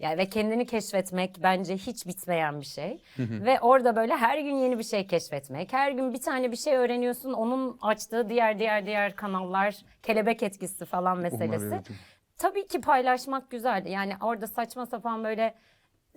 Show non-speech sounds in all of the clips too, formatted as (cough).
Yani ve kendini keşfetmek bence hiç bitmeyen bir şey. Ve orada böyle her gün yeni bir şey keşfetmek. Her gün bir tane bir şey öğreniyorsun. Onun açtığı diğer diğer diğer kanallar, kelebek etkisi falan meselesi. evet. Tabii ki paylaşmak güzel. Yani orada saçma sapan böyle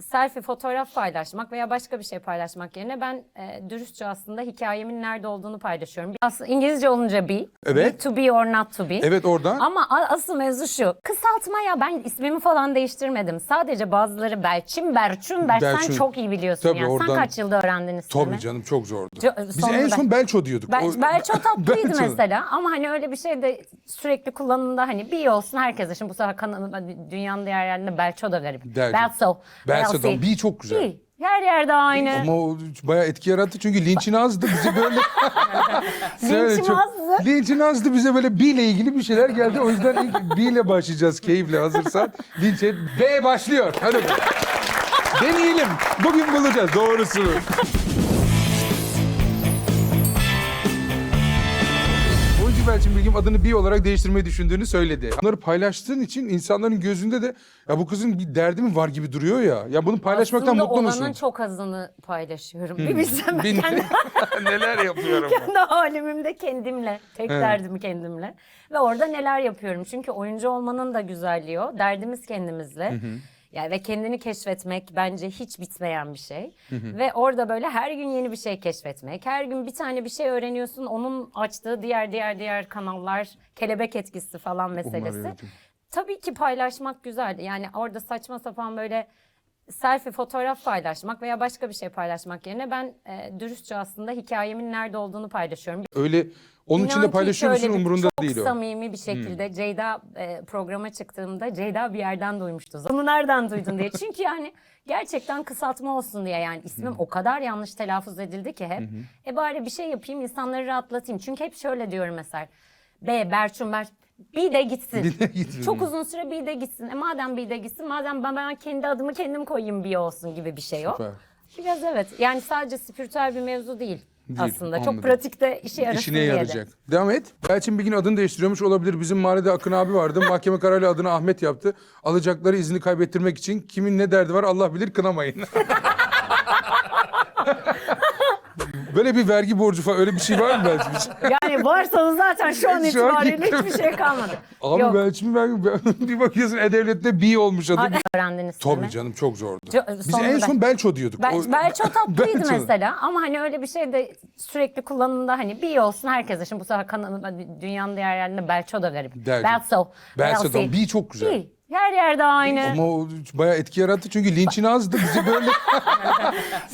selfie fotoğraf paylaşmak veya başka bir şey paylaşmak yerine ben e, dürüstçe aslında hikayemin nerede olduğunu paylaşıyorum. Aslında İngilizce olunca be, Evet. to be or not to be. Evet oradan. Ama asıl mevzu şu. Kısaltma ya ben ismimi falan değiştirmedim. Sadece bazıları Belçin, Berçun, Berç Berçun. sen çok iyi biliyorsun Tabii, yani. oradan- Sen kaç yılda öğrendin ismimi? Tabii canım çok zordu. Co- Biz en son Belço diyorduk. Bel, O- Belço (laughs) tatlıydı Belço. mesela ama hani öyle bir şey de sürekli kullanımda hani bir olsun herkese. Şimdi bu sefer kanalında dünyanın diğer yerlerinde Belço da garip. Belço. Belço. Belsi. da bir çok güzel. Bir. Her yerde aynı. Ama o bayağı etki yarattı çünkü linçin azdı bize böyle. Söyle, (laughs) Linçim azdı. Linçin azdı bize böyle B ile ilgili bir şeyler geldi. O yüzden ilk B ile başlayacağız keyifle hazırsan. Linç. B başlıyor. Hadi. (laughs) Deneyelim. Bugün bulacağız doğrusunu. Belçin Bilgim adını B olarak değiştirmeyi düşündüğünü söyledi. Bunları paylaştığın için insanların gözünde de ya bu kızın bir derdi mi var gibi duruyor ya. Ya bunu paylaşmaktan Aslında mutlu musun? olanın çok azını paylaşıyorum. Bir bilsem ben Bin- kendi, (laughs) Neler yapıyorum. kendi halimimde kendimle. Tek Evet. derdim kendimle. Ve orada neler yapıyorum. Çünkü oyuncu olmanın da güzelliği o. Derdimiz kendimizle. Yani ve kendini keşfetmek bence hiç bitmeyen bir şey. Ve orada böyle her gün yeni bir şey keşfetmek. Her gün bir tane bir şey öğreniyorsun. Onun açtığı diğer diğer diğer kanallar, kelebek etkisi falan meselesi. Tabii ki paylaşmak güzel. Yani orada saçma sapan böyle selfie fotoğraf paylaşmak veya başka bir şey paylaşmak yerine ben e, dürüstçe aslında hikayemin nerede olduğunu paylaşıyorum. Öyle onun için de paylaşıyor musun umurunda çok değil o. samimi bir şekilde Ceyda e, programa çıktığımda Ceyda bir yerden duymuştu. Bunu nereden duydun diye. (laughs) Çünkü yani gerçekten kısaltma olsun diye yani ismim o kadar yanlış telaffuz edildi ki hep. E bari bir şey yapayım insanları rahatlatayım. Çünkü hep şöyle diyorum mesela. B, Berçun, Ber bir de gitsin. Bir de gitsin. Çok uzun süre bir de gitsin. E madem bir de gitsin, madem ben, ben kendi adımı kendim koyayım bir olsun gibi bir şey o. Süper. Biraz evet. Yani sadece spiritüel bir mevzu değil, aslında. anladım. Çok pratikte işe yarasın İşine diye de. yarayacak. Devam et. Belçin Bilgin adını değiştiriyormuş olabilir. Bizim mahallede Akın abi vardı. Mahkeme kararıyla adını Ahmet yaptı. Alacakları izni kaybettirmek için kimin ne derdi var Allah bilir kınamayın. (laughs) Böyle bir vergi borcu falan öyle bir şey var mı (laughs) Belçin için? Yani varsa zaten şu an Şu an itibariyle hiçbir şey kalmadı. Abi Yok. Belçin vergi (laughs) bir bakıyorsun E-Devlet'te B olmuş adı. Hadi öğrendiniz Tabii canım çok zordu. Co- Biz en son Belço diyorduk. O- Belço tatlıydı Belço. mesela ama hani öyle bir şey de sürekli kullanımda hani bir olsun herkese. Şimdi bu sefer kanalında dünyanın diğer yerlerinde Belço da garip. Derdi. Belço. Belço da çok güzel. Bir. Her yerde aynı. Ama o bayağı etki yarattı çünkü linçin azdı bize böyle.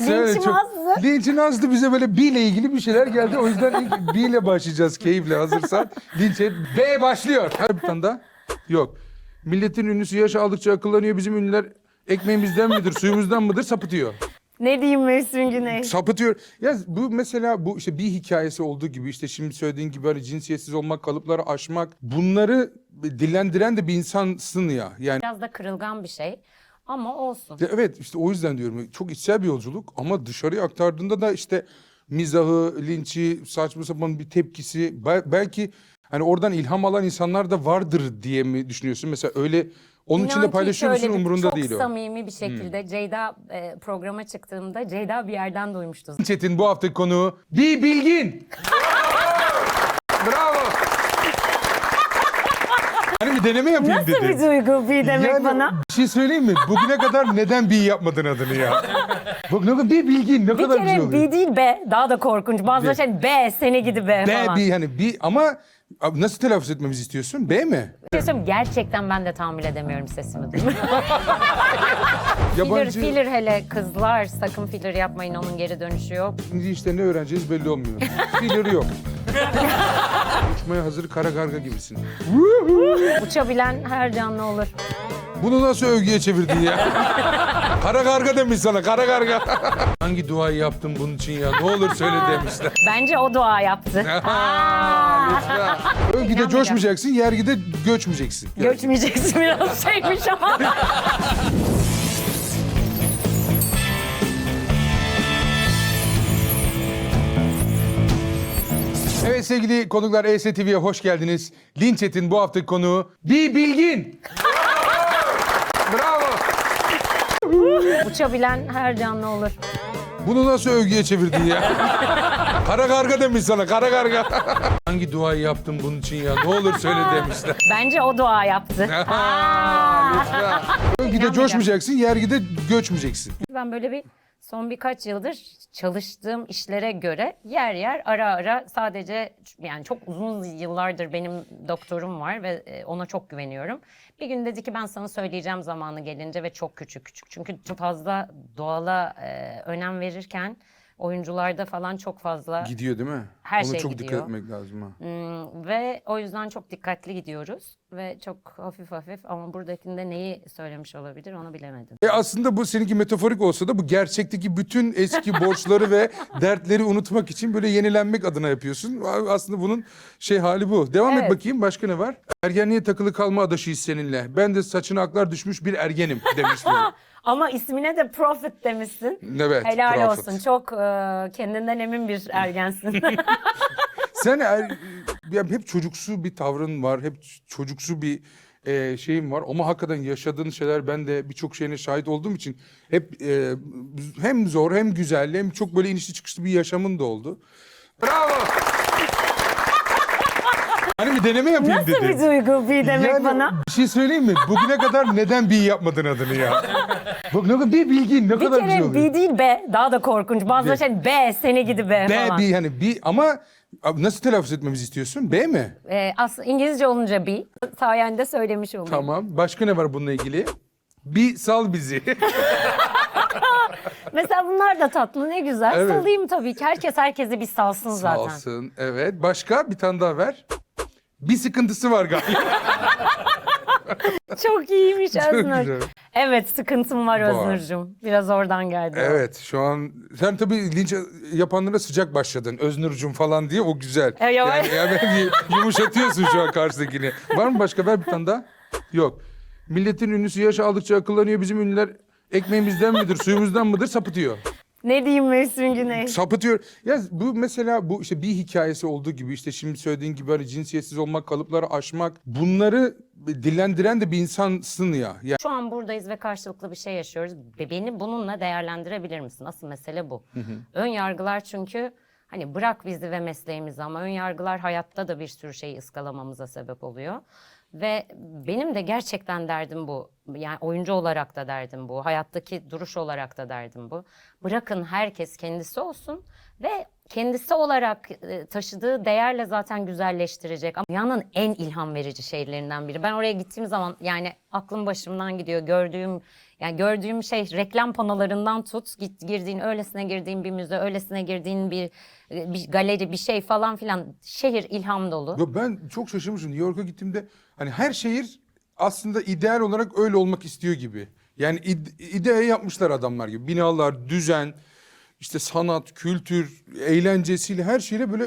(laughs) Linçim azdı. Linçin azdı bize böyle B ile ilgili bir şeyler geldi. O yüzden ilk B ile başlayacağız keyifle hazırsan. Linç et. B başlıyor. Her bir tane daha. Yok. Milletin ünlüsü yaş aldıkça akıllanıyor. Bizim ünlüler ekmeğimizden midir, suyumuzdan mıdır sapıtıyor. Ne diyeyim Mevsim Güney? Sapıtıyor. Ya bu mesela bu işte bir hikayesi olduğu gibi işte şimdi söylediğin gibi hani cinsiyetsiz olmak, kalıpları aşmak bunları dillendiren de bir insansın ya. Yani Biraz da kırılgan bir şey ama olsun. Ya Evet işte o yüzden diyorum çok içsel bir yolculuk ama dışarıya aktardığında da işte mizahı, linçi, saçma sapan bir tepkisi bel- belki hani oradan ilham alan insanlar da vardır diye mi düşünüyorsun? Mesela öyle onun için de paylaşıyor musun umurunda çok değil o. Hmm. samimi bir şekilde Ceyda e, programa çıktığımda Ceyda bir yerden duymuştu. Çetin bu hafta konuğu Bir Bilgin. (laughs) Bravo. Hani bir deneme yapayım Nasıl dedim. bir duygu bir demek Yani bana? Bir şey söyleyeyim mi? Bugüne kadar neden bir yapmadın adını ya? Bak ne kadar bir bilgin ne Bir kadar güzel kere oluyor. B değil B. Daha da korkunç. Bazıları şey B seni gidi B, B falan. bir hani bir ama abi nasıl telaffuz etmemizi istiyorsun? B mi? Bir şey söyleyeyim, Gerçekten ben de tahammül edemiyorum sesimi duymayı. (laughs) filler, Yabancı filler hele kızlar sakın filler yapmayın onun geri dönüşü yok. Şimdi işte ne öğreneceğiz belli olmuyor. Filler yok. (laughs) Uçmaya hazır kara karga gibisin. Uçabilen her canlı olur. Bunu nasıl övgüye çevirdin ya? (laughs) kara karga demiş sana kara karga. (laughs) Hangi duayı yaptın bunun için ya? Ne olur söyle demişler. Bence o dua yaptı. Övgüde coşmayacaksın, yergide göçmeyeceksin. Göçmeyeceksin biraz şeymiş ama. Evet sevgili konuklar ES TV'ye hoş geldiniz. Linç Et'in bu haftaki konuğu Bir Bilgin. Bravo. Uçabilen her canlı olur. Bunu nasıl övgüye çevirdin ya? kara karga demiş sana kara karga. Hangi duayı yaptın bunun için ya? Ne olur söyle demişler. Bence o dua yaptı. Aa! Övgüde coşmayacaksın, yergide göçmeyeceksin. Ben böyle bir son birkaç yıldır çalıştığım işlere göre yer yer ara ara sadece yani çok uzun yıllardır benim doktorum var ve e, ona çok güveniyorum. Bir gün dedi ki ben sana söyleyeceğim zamanı gelince ve çok küçük küçük. Çünkü çok fazla doğala e, önem verirken oyuncularda falan çok fazla Gidiyor değil mi? Her Ona şey çok gidiyor. dikkat etmek lazım ha. Hmm, ve o yüzden çok dikkatli gidiyoruz ve çok hafif hafif ama buradakinde neyi söylemiş olabilir onu bilemedim. E aslında bu seninki metaforik olsa da bu gerçekteki bütün eski borçları ve (laughs) dertleri unutmak için böyle yenilenmek adına yapıyorsun. Aslında bunun şey hali bu. Devam et Evet. bakayım başka ne var? Ergenliğe takılı kalma adaşıyız seninle. Ben de saçına aklar düşmüş bir ergenim demiş. (laughs) Ama ismine de Prophet demişsin. Evet. Helal Prophet. olsun. Çok e, kendinden emin bir ergensin. (laughs) (laughs) Sen er, ya hep çocuksu bir tavrın var. Hep çocuksu bir e, şeyin var. Ama hakikaten yaşadığın şeyler ben de birçok şeyine şahit olduğum için hep e, hem zor hem güzel hem çok böyle inişli çıkışlı bir yaşamın da oldu. Bravo. Hani bir deneme yapayım Nasıl dedim. bir duygu bir demek Yani bana? Bir şey söyleyeyim mi? Bugüne kadar neden bir yapmadın adını ya? Bak ne kadar bir bilgin ne Bir kadar güzel kere oluyor. B değil B. Daha da korkunç. Bazıları şey B seni gidi B, B falan. bir hani bir ama nasıl telaffuz etmemizi istiyorsun? B mi? E, aslında İngilizce olunca B. Sayende söylemiş olayım. Tamam. Başka ne var bununla ilgili? Bir sal bizi. (laughs) Mesela bunlar da tatlı ne güzel. Evet. Salayım tabii ki. Herkes herkesi bir salsın zaten. Salsın. Evet. Başka bir tane daha ver. Bir sıkıntısı var galiba. (laughs) Çok iyiymiş Çok Öznur. Evet sıkıntım var Var. Öznur'cum. Biraz oradan geldi. o. Evet şu an sen tabii linç yapanlara sıcak başladın. Öznur'cum falan diye o güzel. E, yok. yani, yani yumuşatıyorsun şu an karşıdakini. Var mı başka? Ver bir tane daha. Yok. Milletin ünlüsü yaş aldıkça akıllanıyor. Bizim ünlüler ekmeğimizden midir, suyumuzdan mıdır sapıtıyor. Ne diyeyim Mevsim Güney? Sapıtıyor. Ya bu mesela bu işte bir hikayesi olduğu gibi işte şimdi söylediğin gibi hani cinsiyetsiz olmak, kalıpları aşmak bunları dillendiren de bir insansın ya. Yani Şu an buradayız ve karşılıklı bir şey yaşıyoruz. Ve beni bununla değerlendirebilir misin? Asıl mesele bu. Ön yargılar çünkü hani bırak bizi ve mesleğimizi ama ön yargılar hayatta da bir sürü şeyi ıskalamamıza sebep oluyor. Ve benim de gerçekten derdim bu. Yani oyuncu olarak da derdim bu. Hayattaki duruş olarak da derdim bu. Bırakın herkes kendisi olsun ve kendisi olarak e, taşıdığı değerle zaten güzelleştirecek. Ama dünyanın en ilham verici şeylerinden biri. Ben oraya gittiğim zaman yani aklım başımdan gidiyor. Gördüğüm yani gördüğüm şey reklam panolarından tut git girdiğin öylesine girdiğin bir müze, öylesine girdiğin bir bir galeri, bir şey falan filan. Şehir ilham dolu. Yo, ben çok şaşırmışım. New York'a gittiğimde hani her şehir aslında ideal olarak öyle olmak istiyor gibi. Yani ide- idea yapmışlar adamlar gibi. Binalar, düzen, işte sanat, kültür, eğlencesiyle her şeyle böyle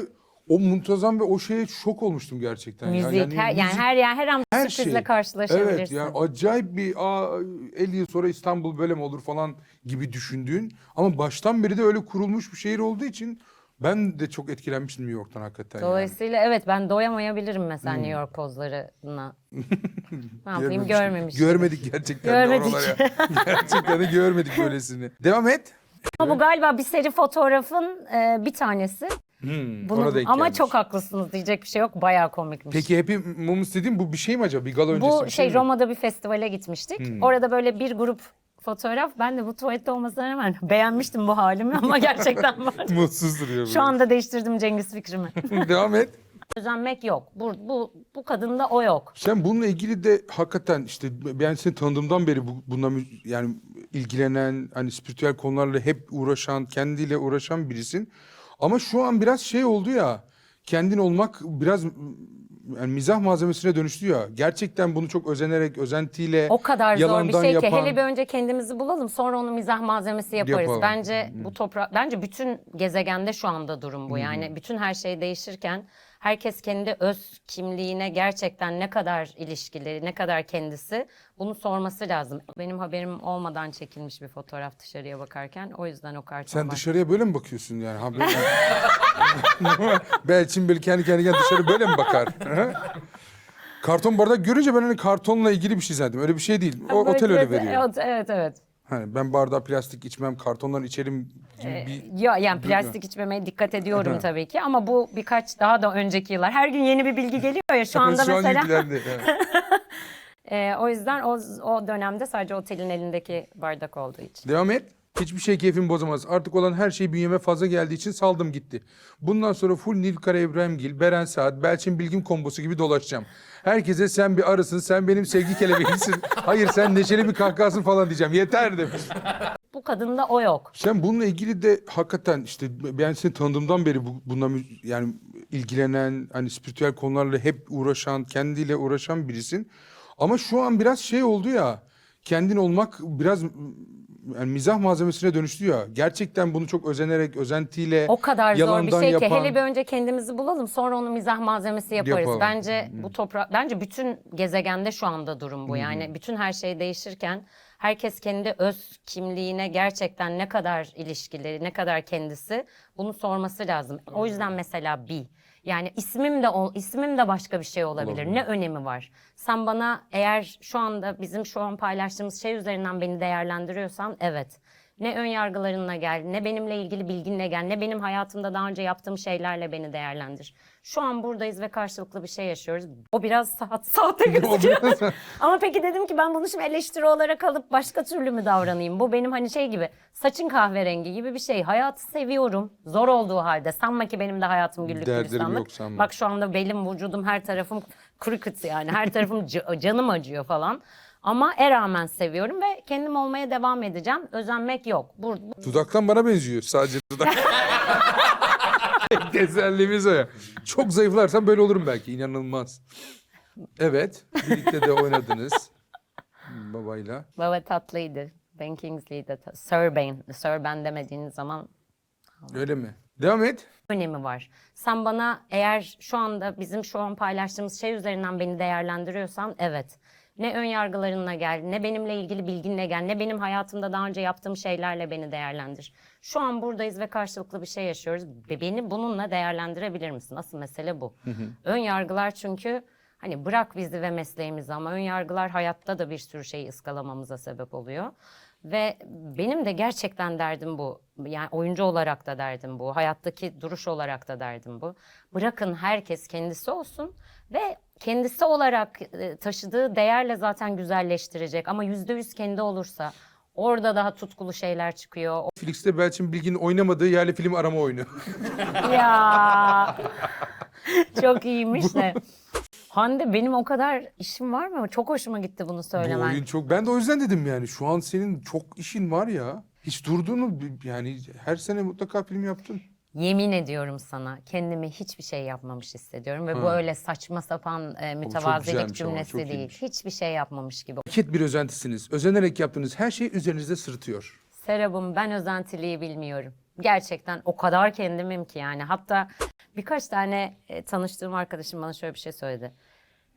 o muntazam ve o şeye şok olmuştum gerçekten. Müzik, her, yani müzik- her yer her an her sürprizle şey. karşılaşabilirsin. Evet yani acayip bir aa, 50 yıl sonra İstanbul böyle mi olur falan gibi düşündüğün ama baştan beri de öyle kurulmuş bir şehir olduğu için ben de çok etkilenmiştim New York'tan hakikaten. yani. Dolayısıyla evet ben doyamayabilirim mesela New York pozlarına. (laughs) ne yapayım Görmemiş- görmemiştim. Görmedik gerçekten Görmedik. oraları. (laughs) gerçekten de görmedik böylesini. Devam et. Ama bu galiba bir seri fotoğrafın e, bir tanesi. Hmm, ona denk ama gelmiş. çok haklısınız diyecek bir şey yok. Bayağı komikmiş. Peki Happy Moments dediğim bu bir şey mi acaba? Bir gala öncesi bu bir şey mi? Roma'da bir festivale gitmiştik. Orada böyle bir grup fotoğraf. Ben de bu tuvalette olmasına rağmen (laughs) beğenmiştim bu halimi ama gerçekten (laughs) var. Mutsuz duruyor. Şu anda değiştirdim Cengiz fikrimi. (laughs) Devam et. Özenmek yok. Bu, bu, bu kadında o yok. Sen bununla ilgili de hakikaten işte ben seni tanıdığımdan beri bu, mü- yani ilgilenen hani spiritüel konularla hep uğraşan, kendiyle uğraşan birisin. Ama şu an biraz şey oldu ya. Kendin olmak biraz yani mizah malzemesine dönüştü ya. Gerçekten bunu çok özenerek, özentiyle O kadar zor bir şey ki. yapan- Hele bir önce kendimizi bulalım sonra onu mizah malzemesi yaparız. Yapalım. Bence bu toprak bence bütün gezegende şu anda durum bu. Yani bütün her şey değişirken herkes kendi öz kimliğine gerçekten ne kadar ilişkili, ne kadar kendisi bunu sorması lazım. Benim haberim olmadan çekilmiş bir fotoğraf dışarıya bakarken. O yüzden o karton Sen var. dışarıya böyle mi bakıyorsun yani? Ha, böyle... (laughs) Belçin böyle kendi kendine dışarı böyle mi bakar? Karton bardak görünce ben hani kartonla ilgili bir şey zannettim. Öyle bir şey değil. O otel öyle veriyor. Evet, evet. Hani ben bardağı plastik içmem, kartondan içerim gibi Ee, bir... Ya yani plastik içmemeye dikkat ediyorum tabii ki ama bu birkaç daha da önceki yıllar. Her gün yeni bir bilgi geliyor ya şu anda Şu an mesela. yüklendi. Evet. (laughs) Ee, o yüzden o, o dönemde sadece otelin elindeki bardak olduğu için. Devam et. Hiçbir şey keyfimi bozamaz. Artık olan her şey bünyeme fazla geldiği için saldım gitti. Bundan sonra full Nilkara İbrahimgil, Beren Saat, Belçin Bilgim kombosu gibi dolaşacağım. Herkese sen bir arısın, sen benim sevgi kelebeğimsin. Hayır sen neşeli bir kahkahasın falan diyeceğim. Yeter demiş. Bu kadında o yok. Sen bununla ilgili de hakikaten işte ben seni tanıdığımdan beri bu, mü- yani ilgilenen hani spiritüel konularla hep uğraşan, kendiyle uğraşan birisin. Ama şu an biraz şey oldu ya. Kendin olmak biraz yani mizah malzemesine dönüştü ya. Gerçekten bunu çok özenerek, özentiyle O kadar zor bir şey ki yapan- hele bir önce kendimizi bulalım sonra onu mizah malzemesi yaparız. Yapalım. Bence bu toprak bence bütün gezegende şu anda durum bu. Yani bütün her şey değişirken herkes kendi öz kimliğine gerçekten ne kadar ilişkili, ne kadar kendisi bunu sorması lazım. O yüzden mesela bi yani ismim de ol, ismim de başka bir şey olabilir. Ne önemi var? Sen bana eğer şu anda bizim şu an paylaştığımız şey üzerinden beni değerlendiriyorsan evet. Ne ön yargılarınla gel, ne benimle ilgili bilginle gel, ne benim hayatımda daha önce yaptığım şeylerle beni değerlendir. Şu an buradayız ve karşılıklı bir şey yaşıyoruz. O biraz saat, (laughs) sahte gözüküyor. (laughs) Ama peki dedim ki ben bunu şimdi eleştiri olarak alıp başka türlü mü davranayım? Bu benim hani şey gibi saçın kahverengi gibi bir şey. Hayatı seviyorum. Zor olduğu halde. Sanma ki benim de hayatım güllük gülistanlık. Bak şu anda belim, vücudum, her tarafım cricket yani. Her tarafım (laughs) ca- canım acıyor falan. Ama e rağmen seviyorum ve kendim olmaya devam edeceğim. Özenmek yok. Bu, bu- Dudaktan bana benziyor sadece dudak. (laughs) Tesellimiz o ya. Çok zayıflarsam böyle olurum belki. inanılmaz. Evet. Birlikte de oynadınız. Babayla. baba tatlıydı. Ben Kingsley'de. Sir Ben. Sir Ben demediğiniz zaman Öyle mi? Devam et. önemi var. Sen bana eğer şu anda bizim şu an paylaştığımız şey üzerinden beni değerlendiriyorsan evet. Ne ön yargılarınla gel, ne benimle ilgili bilginle gel, ne benim hayatımda daha önce yaptığım şeylerle beni değerlendir. Şu an buradayız ve karşılıklı bir şey yaşıyoruz. Beni bununla değerlendirebilir misin? Asıl mesele bu. Ön yargılar çünkü hani bırak bizi ve mesleğimizi ama ön yargılar hayatta da bir sürü şeyi ıskalamamıza sebep oluyor. Ve benim de gerçekten derdim bu. Yani oyuncu olarak da derdim bu. Hayattaki duruş olarak da derdim bu. Bırakın herkes kendisi olsun ve kendisi olarak e, taşıdığı değerle zaten güzelleştirecek. Ama yüzde yüz kendi olursa orada daha tutkulu şeyler çıkıyor. Netflix'te Belçin Bilgin'in oynamadığı yerli film arama oyunu. (laughs) ya çok iyiymiş de. Hande benim o kadar işim var mı? Çok hoşuma gitti bunu Bu söylemen. oyun çok... Ben de o yüzden dedim yani. Şu an senin çok işin var ya. Hiç durduğunu yani her sene mutlaka film yaptın. Yemin ediyorum sana kendimi hiçbir şey yapmamış hissediyorum ve bu öyle saçma sapan e, mütevazilik güzelmiş ama, cümlesi çok değil. iyiymiş. Hiçbir şey yapmamış gibi. Paket bir özentisiniz. Özenerek yaptığınız her şey üzerinizde sırıtıyor. Serap'ım ben özentiliği bilmiyorum. Gerçekten o kadar kendimim ki yani. Hatta birkaç tane e, tanıştığım arkadaşım bana şöyle bir şey söyledi.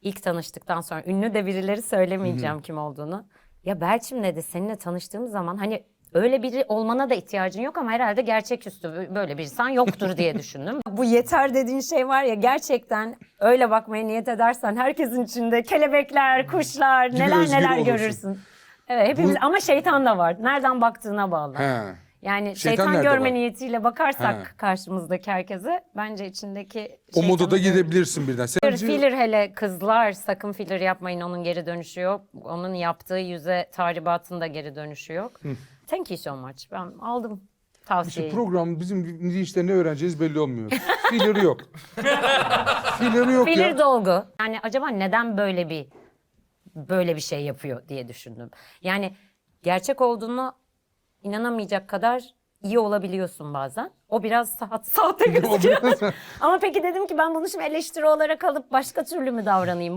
İlk tanıştıktan sonra ünlü de birileri söylemeyeceğim kim olduğunu. Ya Belçim dedi seninle tanıştığım zaman hani öyle biri olmana da ihtiyacın yok ama herhalde gerçeküstü böyle bir insan yoktur diye düşündüm. (laughs) Bu yeter dediğin şey var ya gerçekten öyle bakmaya niyet edersen herkesin içinde kelebekler, kuşlar neler neler olursun. görürsün. Evet hepimiz Bu- ama şeytan da var. Nereden baktığına bağlı. He. Yani Şeytan şeytan, görme var? niyetiyle bakarsak Ha. karşımızdaki herkese bence içindeki O moda da gidebilirsin birden. Sen Filler, filler hele kızlar sakın filler yapmayın onun geri dönüşü yok. Onun yaptığı yüze tahribatın da geri dönüşü yok. Thank you so much. Ben aldım İşte tavsiyeyi. program bizim işte ne öğreneceğiz belli olmuyor. Filleri yok. (laughs) Filleri yok Filler ya. dolgu. Yani acaba neden böyle bir böyle bir şey yapıyor diye düşündüm. Yani gerçek olduğunu inanamayacak kadar iyi olabiliyorsun bazen. O biraz sa- sahte (laughs) gözüküyor. Ama peki dedim ki ben bunu şimdi eleştiri olarak alıp başka türlü mü davranayım?